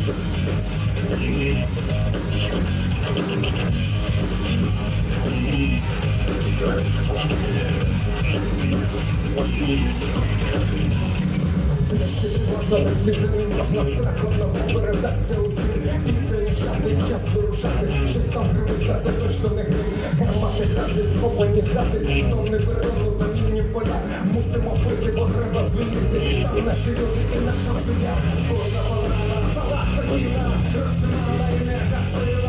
Можна на передасться у світ Пікселі шати, час вирушати Щось там гримить, та це Гармати грати, вкопані грати Хто не перену на поля Мусимо пити, бо треба звільнити. Там наші люди і наша земля. Бо завалена, Thank you.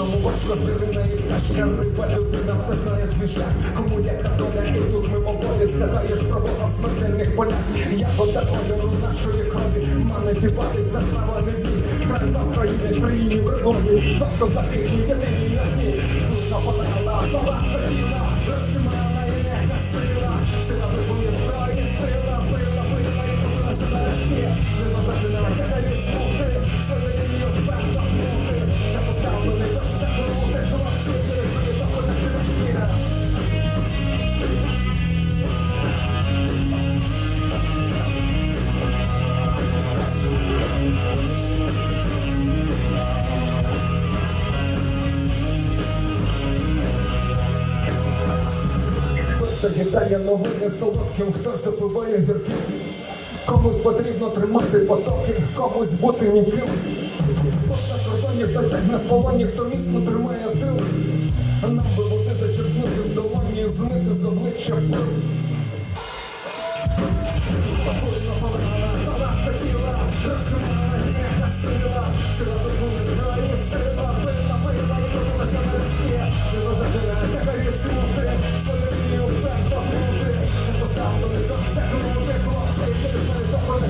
Кожному важко звірина і пташка. Риба людина все знає свій Кому яка доля і тут мимоволі Згадаєш про Бога в смертельних полях. Ягода кольору нашої крові. Манить і падить та слава не бій Правда в країні, в врагові Тобто західні, єдині одні. Тут нападала, пала Хтось загідає новини солодким, хтось запиває гірким. Комусь потрібно тримати потоки, комусь бути ніким. Хто за кордонів та тягне в полоні, хто міцно тримає тил. Нам би води зачерпнути в долоні, змити з обличчя пил. Хотіла, розтримала не гасила. Сила сила, пила, пила і побилася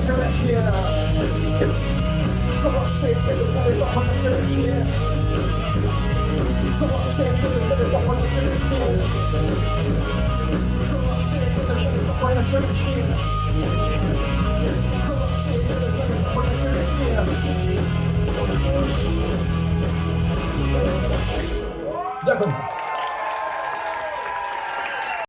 мене того на черешні. Хлопці, через мене того на черешні. Хлопці, через мене того на черешні. Хлопці, через мене того на черешні. Хлопці, через мене того на черешні. Дякую.